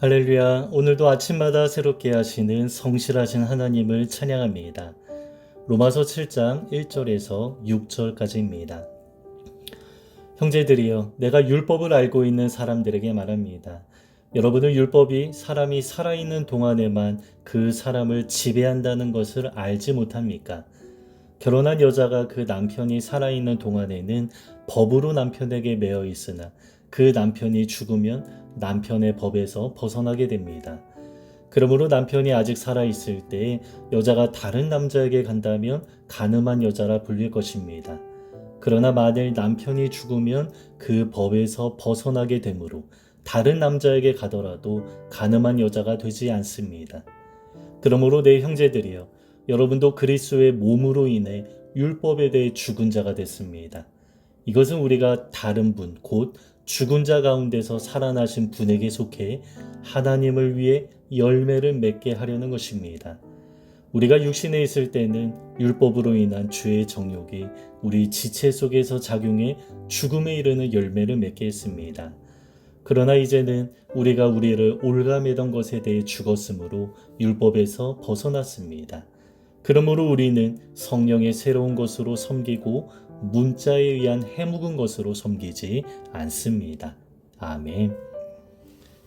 할렐루야. 오늘도 아침마다 새롭게 하시는 성실하신 하나님을 찬양합니다. 로마서 7장 1절에서 6절까지입니다. 형제들이여, 내가 율법을 알고 있는 사람들에게 말합니다. 여러분은 율법이 사람이 살아있는 동안에만 그 사람을 지배한다는 것을 알지 못합니까? 결혼한 여자가 그 남편이 살아있는 동안에는 법으로 남편에게 매여 있으나 그 남편이 죽으면 남편의 법에서 벗어나게 됩니다. 그러므로 남편이 아직 살아있을 때 여자가 다른 남자에게 간다면 가늠한 여자라 불릴 것입니다. 그러나 만일 남편이 죽으면 그 법에서 벗어나게 되므로 다른 남자에게 가더라도 가늠한 여자가 되지 않습니다. 그러므로 내 형제들이여 여러분도 그리스도의 몸으로 인해 율법에 대해 죽은 자가 됐습니다. 이것은 우리가 다른 분, 곧 죽은 자 가운데서 살아나신 분에게 속해 하나님을 위해 열매를 맺게 하려는 것입니다. 우리가 육신에 있을 때는 율법으로 인한 죄의 정욕이 우리 지체 속에서 작용해 죽음에 이르는 열매를 맺게 했습니다. 그러나 이제는 우리가 우리를 올가매던 것에 대해 죽었으므로 율법에서 벗어났습니다. 그러므로 우리는 성령의 새로운 것으로 섬기고 문자에 의한 해묵은 것으로 섬기지 않습니다. 아멘.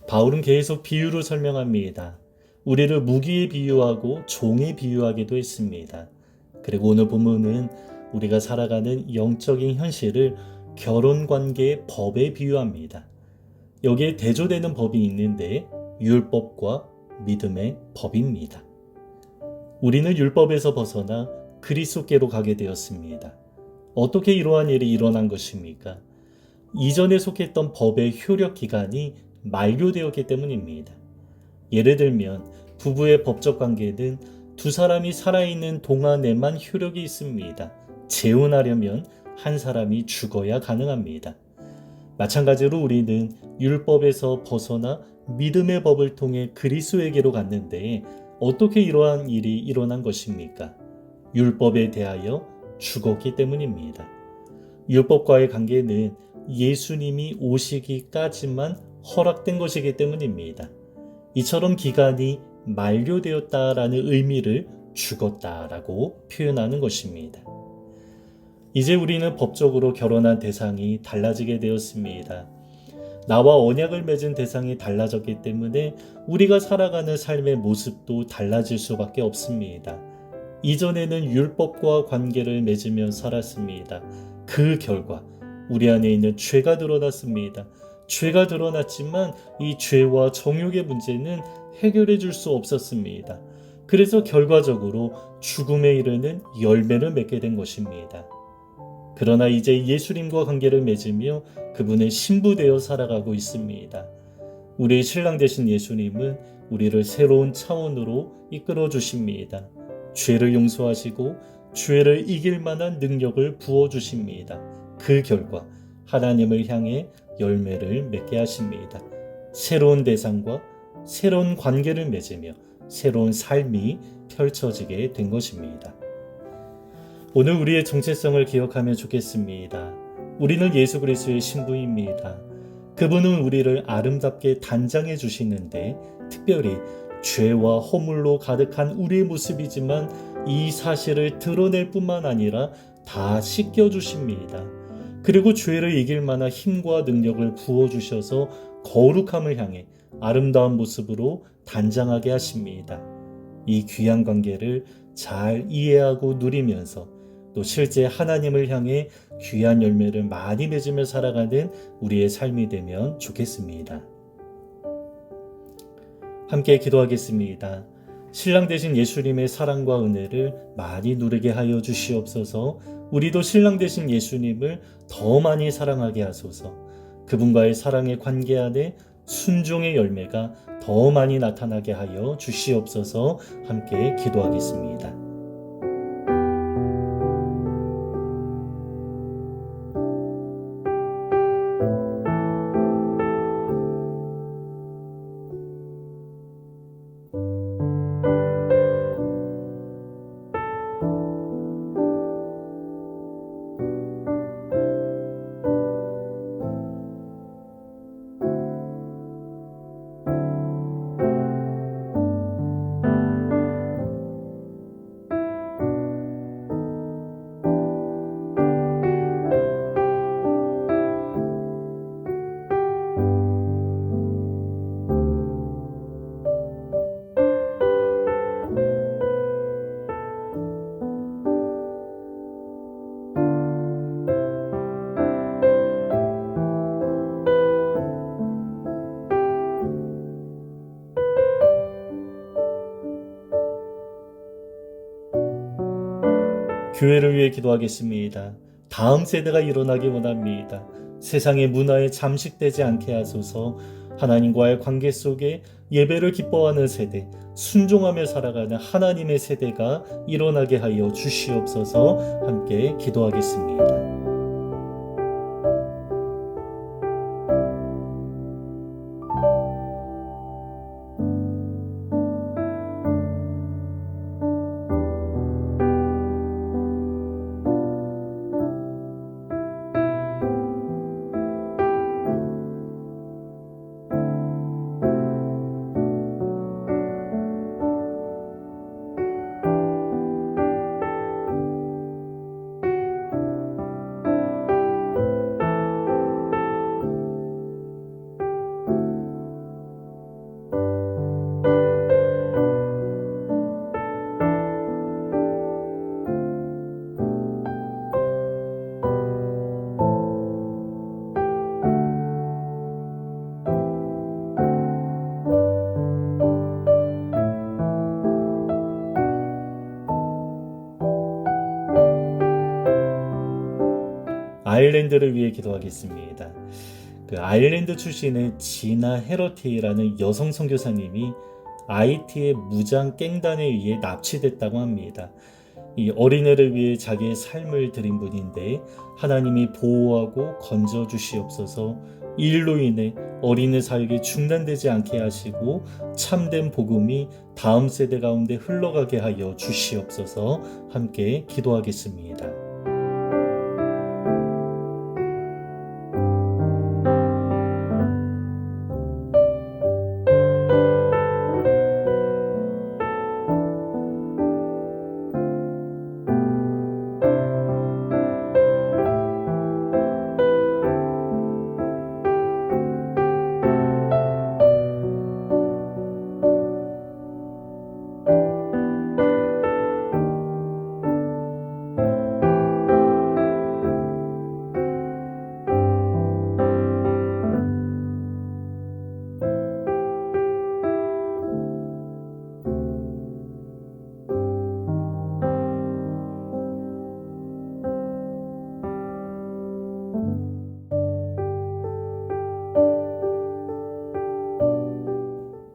바울은 계속 비유로 설명합니다. 우리를 무기에 비유하고 종에 비유하기도 했습니다. 그리고 오늘 본문은 우리가 살아가는 영적인 현실을 결혼 관계의 법에 비유합니다. 여기에 대조되는 법이 있는데 율법과 믿음의 법입니다. 우리는 율법에서 벗어나 그리스도께로 가게 되었습니다. 어떻게 이러한 일이 일어난 것입니까? 이전에 속했던 법의 효력 기간이 만료되었기 때문입니다. 예를 들면 부부의 법적 관계는 두 사람이 살아있는 동안에만 효력이 있습니다. 재혼하려면 한 사람이 죽어야 가능합니다. 마찬가지로 우리는 율법에서 벗어나 믿음의 법을 통해 그리스도에게로 갔는데 어떻게 이러한 일이 일어난 것입니까? 율법에 대하여 죽었기 때문입니다. 율법과의 관계는 예수님이 오시기까지만 허락된 것이기 때문입니다. 이처럼 기간이 만료되었다라는 의미를 죽었다라고 표현하는 것입니다. 이제 우리는 법적으로 결혼한 대상이 달라지게 되었습니다. 나와 언약을 맺은 대상이 달라졌기 때문에 우리가 살아가는 삶의 모습도 달라질 수밖에 없습니다. 이전에는 율법과 관계를 맺으며 살았습니다. 그 결과 우리 안에 있는 죄가 드러났습니다. 죄가 드러났지만 이 죄와 정욕의 문제는 해결해 줄 수 없었습니다. 그래서 결과적으로 죽음에 이르는 열매를 맺게 된 것입니다. 그러나 이제 예수님과 관계를 맺으며 그분의 신부되어 살아가고 있습니다. 우리의 신랑 되신 예수님은 우리를 새로운 차원으로 이끌어 주십니다. 죄를 용서하시고 죄를 이길 만한 능력을 부어 주십니다. 그 결과 하나님을 향해 열매를 맺게 하십니다. 새로운 대상과 새로운 관계를 맺으며 새로운 삶이 펼쳐지게 된 것입니다. 오늘 우리의 정체성을 기억하면 좋겠습니다. 우리는 예수 그리스도의 신부입니다. 그분은 우리를 아름답게 단장해 주시는데 특별히 죄와 허물로 가득한 우리의 모습이지만 이 사실을 드러낼 뿐만 아니라 다 씻겨 주십니다. 그리고 죄를 이길 만한 힘과 능력을 부어 주셔서 거룩함을 향해 아름다운 모습으로 단장하게 하십니다. 이 귀한 관계를 잘 이해하고 누리면서 또 실제 하나님을 향해 귀한 열매를 많이 맺으며 살아가는 우리의 삶이 되면 좋겠습니다. 함께 기도하겠습니다. 신랑 되신 예수님의 사랑과 은혜를 많이 누리게 하여 주시옵소서. 우리도 신랑 되신 예수님을 더 많이 사랑하게 하소서. 그분과의 사랑의 관계 안에 순종의 열매가 더 많이 나타나게 하여 주시옵소서. 함께 기도하겠습니다. 교회를 위해 기도하겠습니다. 다음 세대가 일어나기 원합니다. 세상의 문화에 잠식되지 않게 하소서 하나님과의 관계 속에 예배를 기뻐하는 세대, 순종하며 살아가는 하나님의 세대가 일어나게 하여 주시옵소서 함께 기도하겠습니다. 아일랜드를 위해 기도하겠습니다. 그 아일랜드 출신의 지나 헤러티라는 여성 선교사님이 IT의 무장 깽단에 의해 납치됐다고 합니다. 이 어린애를 위해 자기의 삶을 드린 분인데 하나님이 보호하고 건져 주시옵소서. 이 일로 인해 어린애 사역이 중단되지 않게 하시고 참된 복음이 다음 세대 가운데 흘러가게 하여 주시옵소서. 함께 기도하겠습니다.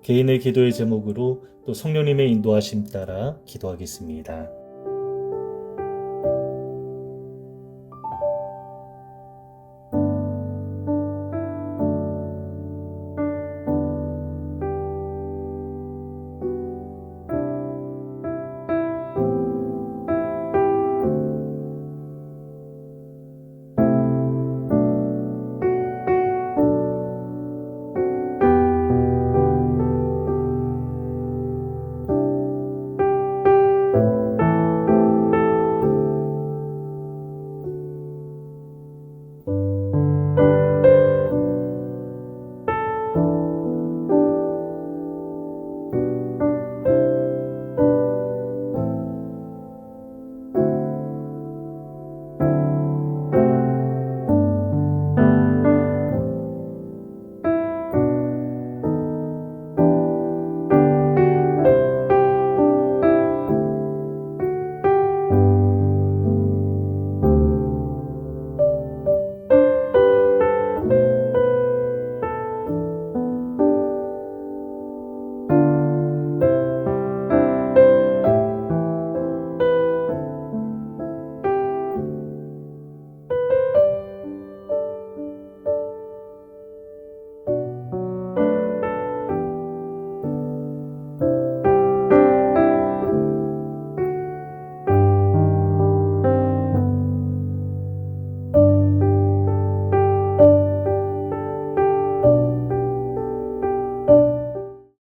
개인의 기도의 제목으로 또 성령님의 인도하심 따라 기도하겠습니다.